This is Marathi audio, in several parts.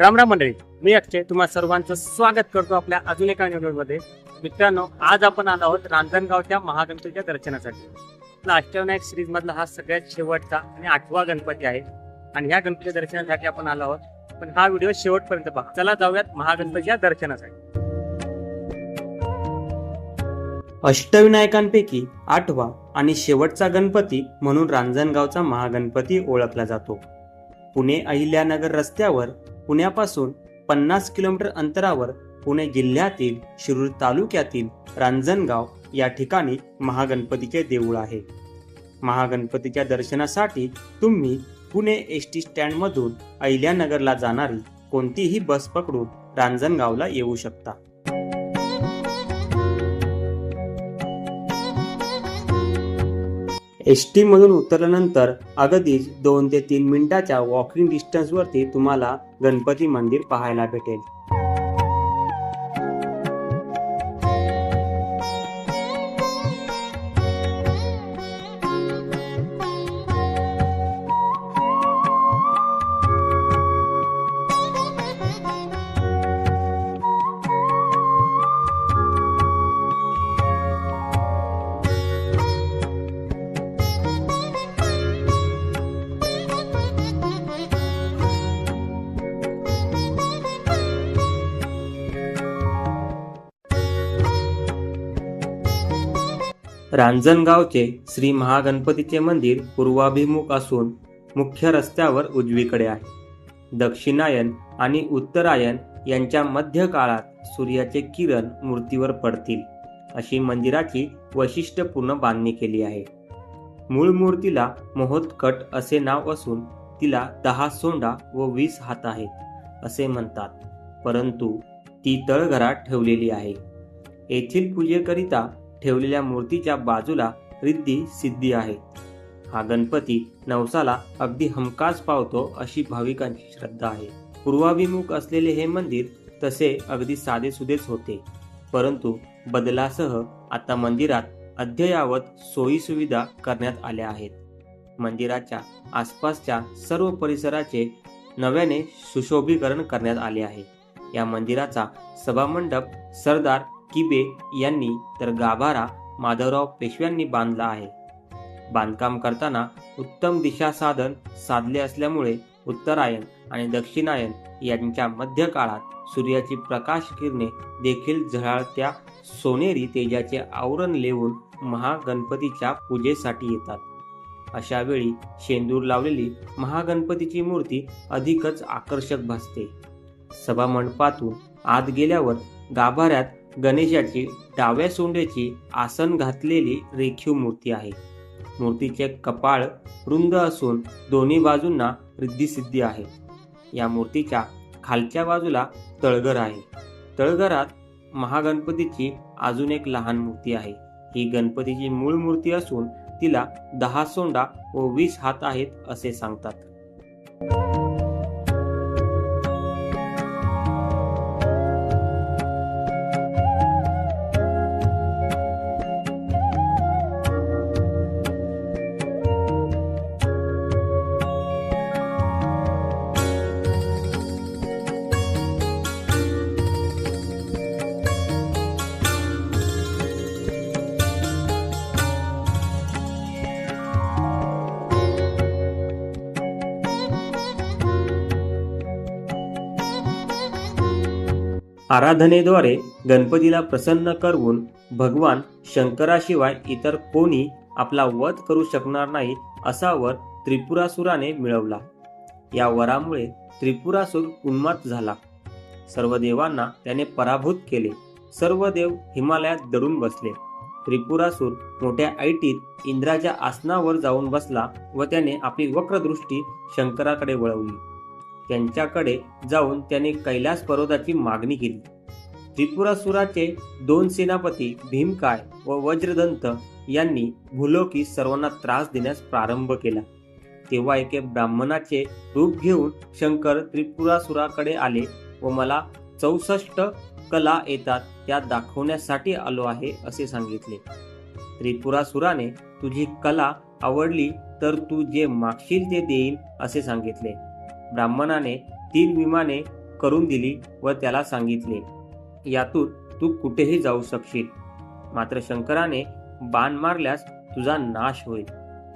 राम राम मंडळी मी अक्षय तुम्हा सर्वांचं स्वागत करतो आपल्या अजून एका मध्ये मित्रांनो आज आपण आलो आहोत रांजणगावच्या महागणपतीच्या दर्शनासाठी. आपला अष्टविनायक सिरीज मधला हा सगळ्यात शेवटचा आणि आठवा गणपती आहे. आणि ह्या गणपतीच्या दर्शनासाठी आपण आलो आहोत. पण हा व्हिडिओ शेवटपर्यंत पहा. चला जाऊयात महागणपतीच्या दर्शनासाठी. अष्टविनायकांपैकी आठवा आणि शेवटचा गणपती म्हणून रांजणगावचा महागणपती ओळखला जातो. पुणे अहिल्यानगर रस्त्यावर पुण्यापासून पन्नास किलोमीटर अंतरावर पुणे जिल्ह्यातील शिरूर तालुक्यातील रांजणगाव या ठिकाणी महागणपतीचे देऊळ आहे. महागणपतीच्या दर्शनासाठी तुम्ही पुणे एस टी स्टँडमधून अहिल्यानगरला जाणारी कोणतीही बस पकडून रांजणगावला येऊ शकता. एस टीमधून उतरल्यानंतर अगदीच दोन ते तीन मिनिटाच्या वॉकिंग डिस्टन्सवरती तुम्हाला गणपती मंदिर पाहायला भेटेल. रांजणगावचे श्री महागणपतीचे मंदिर पूर्वाभिमुख असून मुख्य रस्त्यावर उजवीकडे आहे. दक्षिणायन आणि उत्तरायण यांच्या मध्य काळात सूर्याचे किरण मूर्तीवर पडतील अशी मंदिराची वैशिष्ट्यपूर्ण बांधणी केली आहे. मूळ मूर्तीला मोहोत्कट असे नाव असून तिला दहा सोंडा व वीस हात आहेत असे म्हणतात. परंतु ती तळघरात ठेवलेली आहे. येथील पूजेकरिता ठेवलेल्या मूर्तीच्या बाजूला रिद्धी सिद्धी आहे. हा गणपती नवसाला अगदी हमखास पावतो अशी भाविकांची श्रद्धा आहे. पूर्वाभिमुख असलेले हे मंदिर तसे अगदी साधेसुधेच होते. परंतु बदलासह आता मंदिरात अद्ययावत सोयी सुविधा करण्यात आल्या आहेत. मंदिराच्या आसपासच्या सर्व परिसराचे नव्याने सुशोभीकरण करण्यात आले आहे. या मंदिराचा सभामंडप सरदार किबे यांनी तर गाभारा माधवराव पेशव्यांनी बांधला आहे. बांधकाम करताना उत्तम दिशा साधन साधले असल्यामुळे उत्तरायण आणि दक्षिणायन यांच्या मध्य काळात सूर्याची प्रकाश किरणे देखील झळाळत्या सोनेरी तेजाचे आवरण लेवून महागणपतीच्या पूजेसाठी येतात. अशा वेळी शेंदूर लावलेली महागणपतीची मूर्ती अधिकच आकर्षक भासते. सभामंडपातून आत गेल्यावर गाभाऱ्यात गणेशाची डाव्या सोंड्याची आसन घातलेली रेखीव मूर्ती आहे. मूर्तीचे कपाळ रुंद असून दोन्ही बाजूंना रिद्धिसिद्धी आहे. या मूर्तीच्या खालच्या बाजूला तळघर आहे. तळघरात महागणपतीची अजून एक लहान मूर्ती आहे. ही गणपतीची मूळ मूर्ती असून तिला दहा सोंडा व वीस हात आहेत असे सांगतात. आराधनेद्वारे गणपतीला प्रसन्न करून भगवान शंकराशिवाय इतर कोणी आपला वध करू शकणार नाही असा वर त्रिपुरासुराने मिळवला. या वरामुळे त्रिपुरासूर उन्मात झाला. सर्व देवांना त्याने पराभूत केले. सर्व देव हिमालयात दडून बसले. त्रिपुरासूर मोठ्या ऐटीत इंद्राच्या आसनावर जाऊन बसला व त्याने आपली वक्रदृष्टी शंकराकडे वळवली. त्यांच्याकडे जाऊन त्याने कैलास पर्वताची मागणी केली. त्रिपुरासुराचे दोन सेनापती भीमकाय व वज्रदंत यांनी भूलोकी सर्वांना त्रास देण्यास प्रारंभ केला. तेव्हा एके ब्राह्मणाचे रूप घेऊन शंकर त्रिपुरासुराकडे आले व मला चौसष्ट कला येतात त्या दाखवण्यासाठी आलो आहे असे सांगितले. त्रिपुरासुराने तुझी कला आवडली तर तू जे मागशील ते देईन असे सांगितले. ब्राह्मणाने तीन विमाने करून दिली व त्याला सांगितले यातून तू कुठेही जाऊ शकशील. मात्र शंकराने बाण मारल्यास तुझा नाश होईल.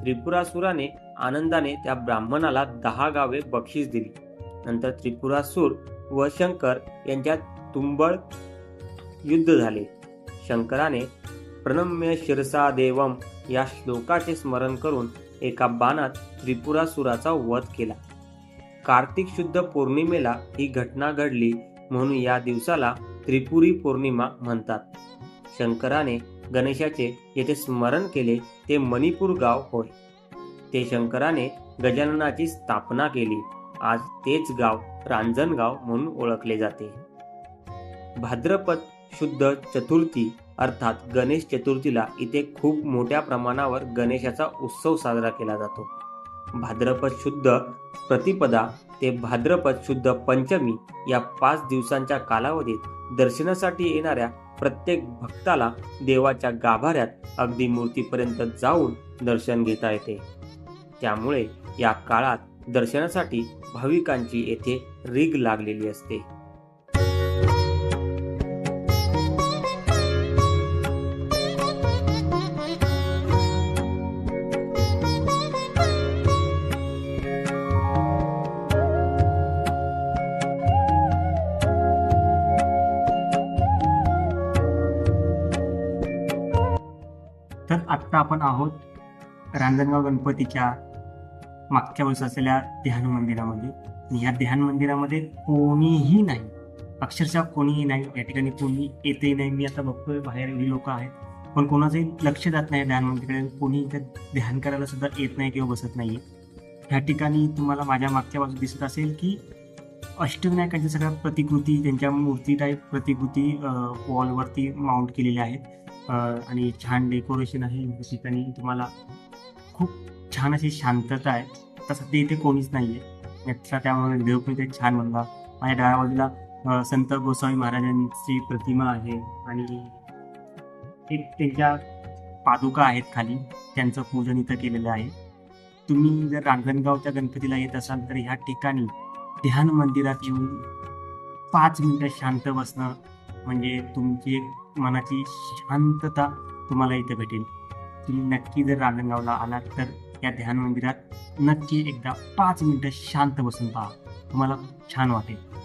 त्रिपुरासुराने आनंदाने त्या ब्राह्मणाला दहा गावे बक्षीस दिली. नंतर त्रिपुरासूर व शंकर यांच्यात तुंबळ युद्ध झाले. शंकराने प्रणम्य शिरसा देवम या श्लोकाचे स्मरण करून एका बाणात त्रिपुरासुराचा वध केला. कार्तिक शुद्ध पौर्णिमेला ही घटना घडली म्हणून या दिवसाला त्रिपुरी पौर्णिमा म्हणतात. शंकराने गणेशाचे येथे स्मरण केले ते मणिपूर गाव होय. ते शंकराने गजाननाची स्थापना केली. आज तेच गाव रांजणगाव म्हणून ओळखले जाते. भाद्रपद शुद्ध चतुर्थी अर्थात गणेश चतुर्थीला इथे खूप मोठ्या प्रमाणावर गणेशाचा उत्सव साजरा केला जातो. भाद्रपद शुद्ध प्रतिपदा ते भाद्रपद शुद्ध पंचमी या पाच दिवसांच्या कालावधीत दर्शनासाठी येणाऱ्या प्रत्येक भक्ताला देवाच्या गाभाऱ्यात अगदी मूर्तीपर्यंत जाऊन दर्शन घेता येते. त्यामुळे या काळात दर्शनासाठी भाविकांची येथे रीग लागलेली असते. तर आत्ता आपण आहोत रांजणगाव गणपतीच्या मागच्या वर्ष असलेल्या ध्यान मंदिरामध्ये. आणि ह्या ध्यान मंदिरामध्ये कोणीही नाही अक्षरशः कोणीही नाही या ठिकाणी कोणी येतही नाही. मी आता बघतोय बाहेर एवढी लोक आहेत पण कोणाचंही लक्ष जात नाही ध्यान मंदिराकडे कोणी इथे ध्यान करायला सुद्धा येत नाही किंवा बसत नाही ह्या ठिकाणी तुम्हाला माझ्या मागच्या बाजू दिसत असेल की अष्टविनायकांच्या सगळ्या प्रतिकृती त्यांच्या मूर्ती टाईप प्रतिकृती वॉलवरती माउंट केलेल्या आहेत. आणि छान डेकोरेशन आहे. म्हणजे या ठिकाणी तुम्हाला खूप छान अशी शांतता आहे. आता सध्या इथे कोणीच नाही आहे याचा त्यामुळे देव पण इथे छान बनला. माझ्या डाव्या बाजूला संत गोसावी महाराजांची प्रतिमा आहे. आणि एक त्यांच्या पादुका आहेत खाली. त्यांचं पूजन इथं केलेलं आहे. तुम्ही जर रांगणगावच्या गणपतीला येत असाल तर ह्या ठिकाणी ध्यान मंदिरात येऊन पाच मिनिटं शांत बसणं म्हणजे तुमची एक मनाची शांतता तुम्हाला इथे भेटेल. तुम्ही नक्की जर रांजणगावला आलात तर या ध्यान मंदिरात नक्की एकदा पाच मिनटं शांत बसून पहा. तुम्हाला छान वाटेल.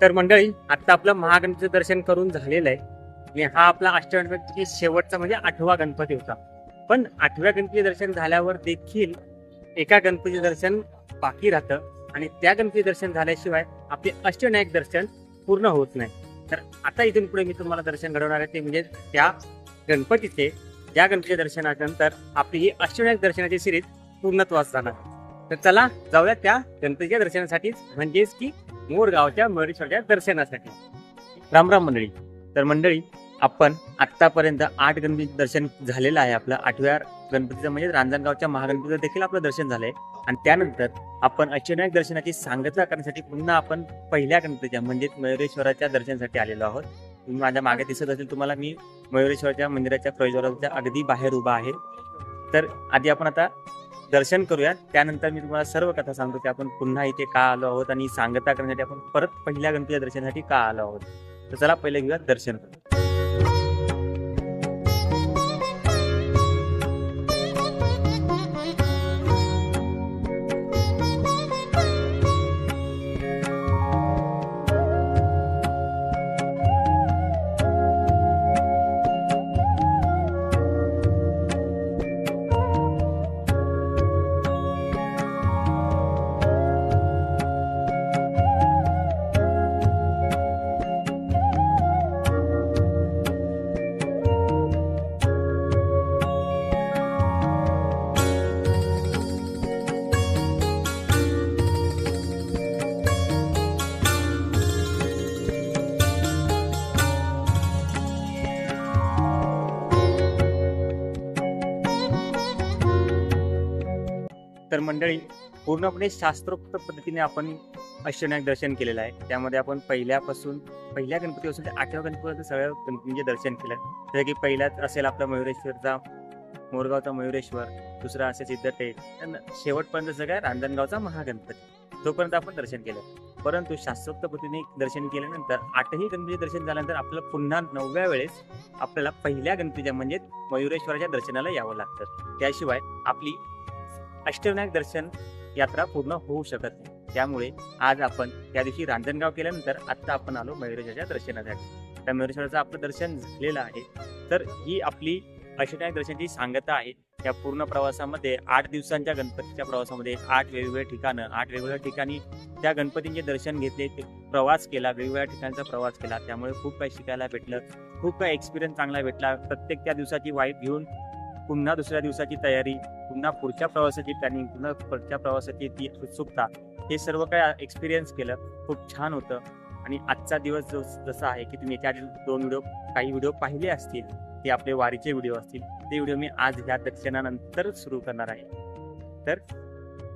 तर मंडळी आता आपलं महागणपतीचं दर्शन करून झालेलं आहे. आणि हा आपला अष्टगणपती शेवटचा म्हणजे आठवा गणपती होता. पण आठव्या गणपती दर्शन झाल्यावर देखील एका गणपतीचं दर्शन बाकी राहतं. आणि त्या गणपती दर्शन झाल्याशिवाय आपले अष्टविनायक दर्शन पूर्ण होत नाही. तर आता इथून पुढे मी तुम्हाला दर्शन घडवणार आहे ते म्हणजे त्या गणपतीचे त्या गणपतीच्या दर्शनानंतर आपली ही अष्टविनायक दर्शनाची सिरीज पूर्णत्वास जाणार. तर चला जाऊया त्या गणपतीच्या दर्शनासाठीच. म्हणजेच की मोरगावच्या मयुरेश्वरच्या दर्शनासाठी. राम राम मंडळी. तर मंडळी आपण आतापर्यंत आठ गणपती दर्शन झालेलं आहे आपलं. आठव्या गणपतीचं म्हणजे रांजणगावच्या महागणपतीचं देखील आपलं दर्शन झालंय. आणि त्यानंतर आपण अष्टविनायक दर्शनाची सांगता करण्यासाठी पुन्हा आपण पहिल्या गणपतीच्या म्हणजेच मयुरेश्वराच्या दर्शनासाठी आलेलो आहोत. तुम्ही माझ्या मागे दिसत असेल तुम्हाला मी मयुरेश्वराच्या मंदिराच्या प्रवेशद्वाराच्या अगदी बाहेर उभा आहे. तर आधी आपण आता दर्शन करूया त्यानंतर मी तुम्हाला सर्व कथा सांगतो की आपण पुन्हा इथे का आलो आहोत आणि सांगता करण्यासाठी आपण परत पहिल्या गणपतीच्या दर्शनासाठी का आलो आहोत. तर चला पहिले घेऊया दर्शन. करू तर मंडळी पूर्णपणे शास्त्रोक्त पद्धतीने आपण अष्टविनायक दर्शन केलेलं आहे. त्यामध्ये आपण पहिल्यापासून पहिल्या गणपतीपासून ते आठव्या गणपतीपर्यंत सगळ्या गणपतींचे दर्शन केलं. जसं की पहिल्याच असेल आपला मयुरेश्वरचा मोरगावचा मयुरेश्वर दुसरा असेल सिद्धटेक शेवटपर्यंत सगळ्या रांजणगावचा महागणपती. तोपर्यंत आपण दर्शन केलं. परंतु शास्त्रोक्त पद्धतीने दर्शन केल्यानंतर आठही गणपतीचे दर्शन झाल्यानंतर आपल्याला पुन्हा नवव्या वेळेस आपल्याला पहिल्या गणपतीच्या म्हणजे मयुरेश्वराच्या दर्शनाला यावं लागतं. त्याशिवाय आपली अष्टविनायक दर्शन यात्रा पूर्ण होऊ शकत नाही. त्यामुळे आज आपण त्या दिवशी रांजणगाव केल्यानंतर आत्ता आपण आलो मयुरेश्वराच्या दर्शनासाठी. त्या मयुरेश्वराचं आपलं दर्शन झालेलं आहे. तर ही आपली अष्टविनायक दर्शनची सांगता आहे. या पूर्ण प्रवासामध्ये आठ दिवसांच्या गणपतीच्या प्रवासामध्ये आठ वेगवेगळ्या ठिकाणं आठ वेगवेगळ्या ठिकाणी त्या गणपतींचे दर्शन घेतले ते प्रवास केला वेगवेगळ्या ठिकाणचा प्रवास केला. त्यामुळे खूप काही शिकायला भेटलं खूप काही एक्सपिरियन्स चांगला भेटला. प्रत्येक त्या दिवसाची वाईट घेऊन पुन्हा दुसऱ्या दिवसाची तयारी पुन्हा पुढच्या प्रवासाची प्लॅनिंग पुन्हा पुढच्या प्रवासाची ती उत्सुकता हे सर्व काय एक्सपिरियन्स केलं. खूप छान होतं. आणि आजचा दिवस जो जसा आहे की तुम्ही याच्या दोन व्हिडिओ काही व्हिडिओ पाहिले असतील ते आपले वारीचे व्हिडिओ असतील ते व्हिडिओ मी आज ह्या दक्षिणानंतर सुरू करणार आहे. तर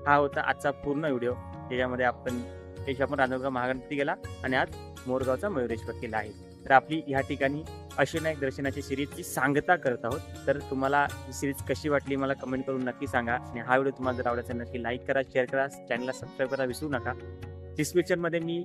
हा होता आजचा पूर्ण व्हिडिओ त्याच्यामध्ये आपण त्याच्या आपण रांजणगाव महागणपती गेला आणि आज मोरगावचा मयुरेश्वर केला आहे. तर आपली ह्या ठिकाणी अष्टविनायक दर्शनाची सिरीजची सांगता करत आहोत. तर तुम्हाला ही सिरीज कशी वाटली मला कमेंट करून नक्की सांगा. आणि हा व्हिडिओ तुम्हाला जर आवडायचा नक्की लाईक करा शेअर करा. चॅनलला सबस्क्राईब करा विसरू नका. डिस्क्रिप्शनमध्ये मी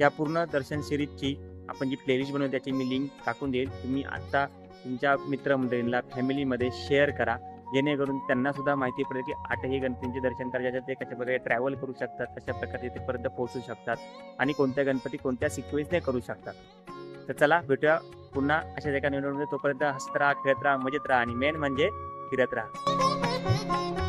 या पूर्ण दर्शन सिरीजची आपण जी प्लेलिस्ट बनवू त्याची मी लिंक टाकून देईल. तुम्ही आत्ता तुमच्या मित्रमंडळींना फॅमिलीमध्ये शेअर करा. जेणेकरून त्यांना सुद्धा माहिती पडेल की आठही गणपतींचे दर्शन करायचे ते कशा प्रकारे ट्रॅव्हल करू शकतात कशा प्रकारे तिथेपर्यंत पोहोचू शकतात आणि कोणत्या गणपती कोणत्या सिक्वेन्सने करू शकतात. तर चला भेटूया पुन्हा अशा एका निवडणुकीमध्ये तोपर्यंत हसत राहा खेळत राहा मजेत राहा आणि मेन म्हणजे फिरत राहा.